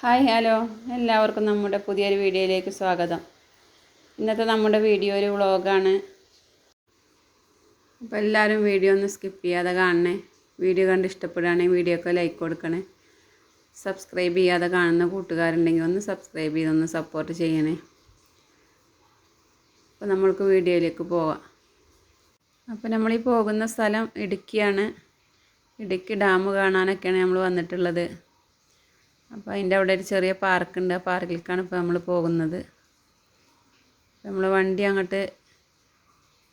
Hi hello. എല്ലാവർക്കും നമ്മുടെ പുതിയൊരു വീഡിയോയിലേക്ക് സ്വാഗതം. ഇന്നത്തെ നമ്മുടെ വീഡിയോ ഒരു വ്ളോഗാണ്. അപ്പോൾ എല്ലാവരും വീഡിയോ ഒന്ന് സ്കിപ്പ് ചെയ്യാതെ കാണണേ. വീഡിയോ കണ്ട് ഇഷ്ടപ്പെടുകയാണെങ്കിൽ വീഡിയോക്ക് ലൈക്ക് കൊടുക്കണേ. സബ്സ്ക്രൈബ് ചെയ്യാതെ കാണുന്ന കൂട്ടുകാരുണ്ടെങ്കിൽ ഒന്ന് സബ്സ്ക്രൈബ് ചെയ്ത് ഒന്ന് സപ്പോർട്ട് ചെയ്യണേ. അപ്പോൾ നമ്മൾക്ക് വീഡിയോയിലേക്ക് പോവാം. അപ്പോൾ നമ്മൾ ഈ പോകുന്ന സ്ഥലം ഇടുക്കിയാണ്. ഇടുക്കി ഡാം കാണാനൊക്കെയാണ് നമ്മൾ വന്നിട്ടുള്ളത്. അപ്പോൾ അതിന്റെ അവിടെ ഒരു ചെറിയ പാർക്കുണ്ട് ആ പാർക്കിലേക്കാണ് ഇപ്പോൾ നമ്മൾ പോകുന്നത്. നമ്മൾ വണ്ടി അങ്ങോട്ട്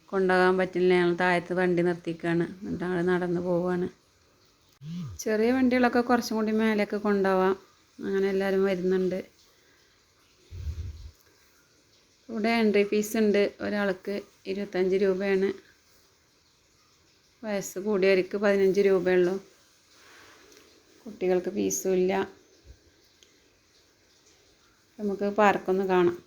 കൊണ്ടുപോകാൻ പറ്റില്ല. ഞങ്ങൾ താഴത്ത് വണ്ടി നിർത്തിക്കാണ്. എന്നിട്ട് ഞങ്ങൾ നടന്ന് പോവുകയാണ് ചെറിയ വണ്ടികളൊക്കെ കുറച്ചും കൂടി മേലേക്ക് കൊണ്ടുപോവാം. അങ്ങനെ എല്ലാവരും വരുന്നുണ്ട്. ഇവിടെ എൻട്രി ഫീസ് ഉണ്ട്. ഒരാൾക്ക് ഇരുപത്തഞ്ച് രൂപയാണ്. വയസ്സ് കൂടിയവർക്ക് പതിനഞ്ച് രൂപയുള്ളൂ. കുട്ടികൾക്ക് ഫീസും ഇല്ല. നമുക്ക് പാർക്കൊന്ന് കാണാം.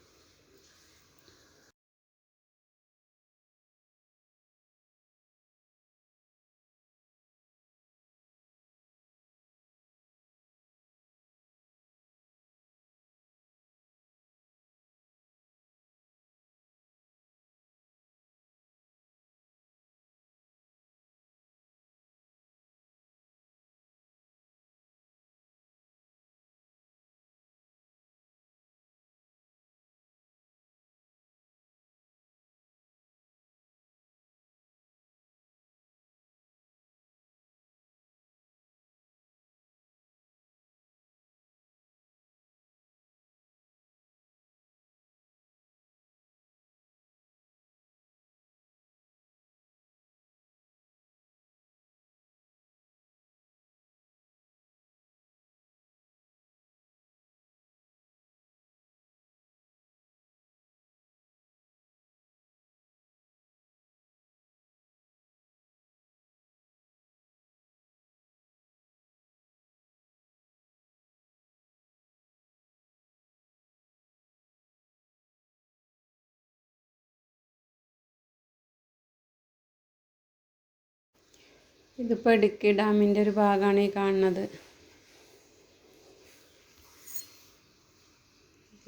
ഇതിപ്പോൾ ഇടുക്കി ഡാമിന്റെ ഒരു ഭാഗമാണ് ഈ കാണുന്നത്.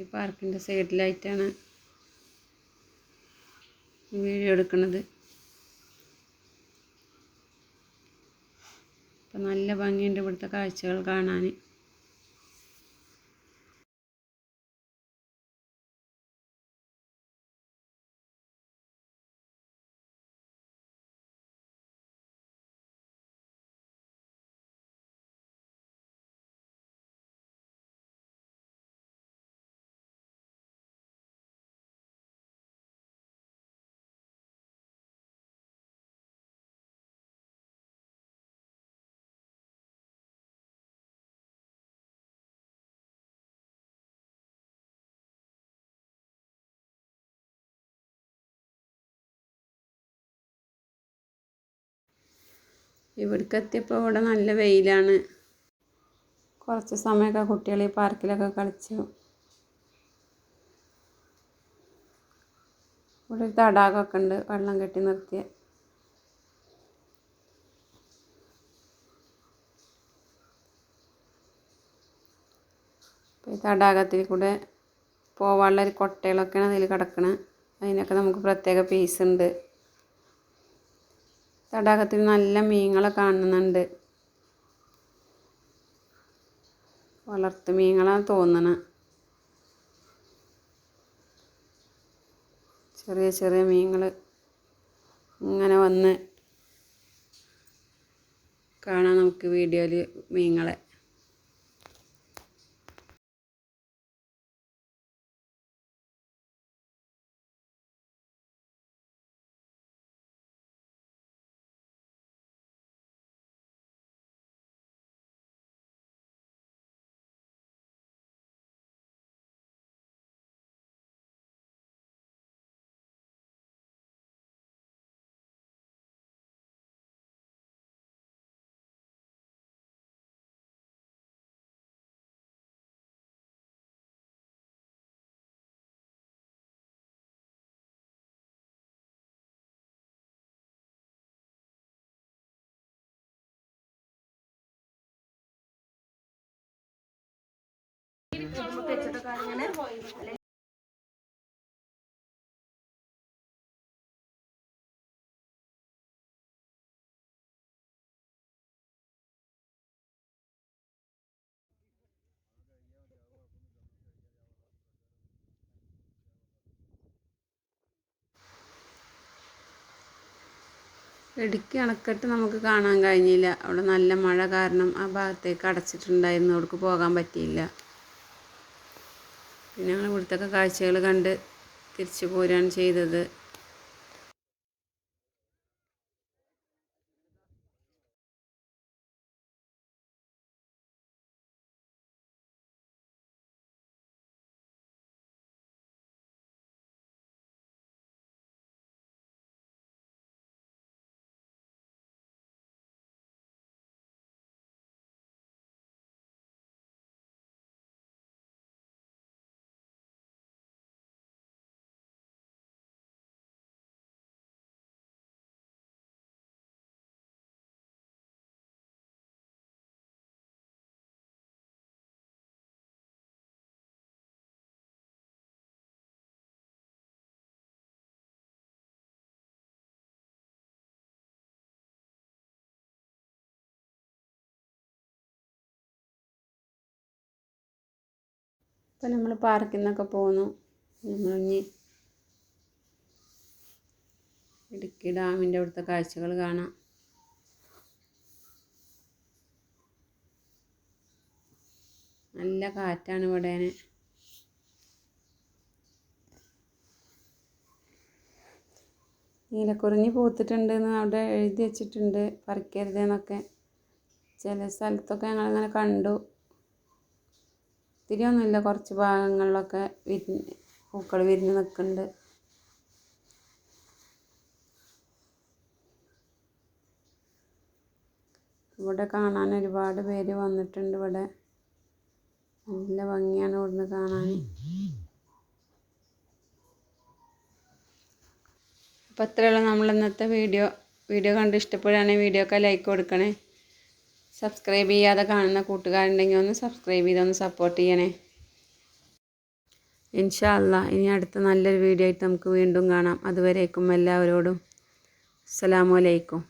ഈ പാർക്കിന്റെ സൈഡിലായിട്ടാണ് വീഡിയോ എടുക്കുന്നത്. അപ്പം നല്ല ഭംഗിയുണ്ട് ഇവിടുത്തെ കാഴ്ചകൾ കാണാൻ. ഇവിടേക്ക് എത്തിയപ്പോൾ ഇവിടെ നല്ല വെയിലാണ്. കുറച്ച് സമയമൊക്കെ കുട്ടികൾ ഈ പാർക്കിലൊക്കെ കളിച്ചു. ഇവിടെ ഒരു തടാകമൊക്കെ ഉണ്ട് വെള്ളം കെട്ടി നിർത്തിയ. ഈ തടാകത്തിൽ കൂടെ പോവാനുള്ള ഒരു കൊട്ടകളൊക്കെയാണ് അതിൽ കിടക്കണത് അതിനൊക്കെ നമുക്ക് പ്രത്യേക പീസ് ഉണ്ട്. തടാകത്തിൽ നല്ല മീനുകളെ കാണുന്നുണ്ട്. വളർത്തു മീനുകളാണ് തോന്നണ. ചെറിയ ചെറിയ മീനുകൾ ഇങ്ങനെ വന്ന് കാണാം നമുക്ക് വീഡിയോയിൽ മീനുകളെ. ഇടുക്കി അണക്കെട്ട് നമുക്ക് കാണാൻ കഴിഞ്ഞില്ല. അവിടെ നല്ല മഴ കാരണം ആ ഭാഗത്തേക്ക് അടച്ചിട്ടുണ്ടായിരുന്നു. അവർക്ക് പോകാൻ പറ്റിയില്ല. പിന്നെ ഞങ്ങൾ ഇവിടുത്തെ കാഴ്ചകൾ കണ്ട് തിരിച്ചു പോരുകയാണ് ചെയ്തത്. ഇപ്പം നമ്മൾ പാർക്കിൽ നിന്നൊക്കെ പോന്നു. മുങ്ങി ഇടുക്കി ഡാമിന്റെ അവിടുത്തെ കാഴ്ചകൾ കാണാം. നല്ല കാറ്റാണ് ഇവിടെ നീലക്കുറിഞ്ഞി പൂത്തിട്ടുണ്ട് എന്ന് അവിടെ എഴുതി വെച്ചിട്ടുണ്ട്. പറിക്കരുതെന്നൊക്കെ ചില സ്ഥലത്തൊക്കെ ഞങ്ങളിങ്ങനെ കണ്ടു. ഒത്തിരി ഒന്നുമില്ല കുറച്ച് ഭാഗങ്ങളിലൊക്കെ വിരിഞ്ഞ് പൂക്കൾ വിരിഞ്ഞ് നിൽക്കുന്നുണ്ട്. ഇവിടെ കാണാൻ ഒരുപാട് പേര് വന്നിട്ടുണ്ട് ഇവിടെ. നല്ല ഭംഗിയാണ് ഇവിടുന്ന് കാണാൻ. അപ്പോൾ അത്രയുള്ള നമ്മൾ ഇന്നത്തെ വീഡിയോ. വീഡിയോ കണ്ട് ഇഷ്ടപ്പെടുകയാണെങ്കിൽ വീഡിയോക്ക് ലൈക്ക് കൊടുക്കണേ. സബ്സ്ക്രൈബ് ചെയ്യാതെ കാണുന്ന കൂട്ടുകാരുണ്ടെങ്കിൽ ഒന്ന് സബ്സ്ക്രൈബ് ചെയ്തൊന്ന് സപ്പോർട്ട് ചെയ്യണേ. ഇൻഷാ അല്ല ഇനി അടുത്ത നല്ലൊരു വീഡിയോ ആയിട്ട് നമുക്ക് വീണ്ടും കാണാം. അതുവരേക്കും എല്ലാവരോടും. അസ്സലാമു അലൈക്കും.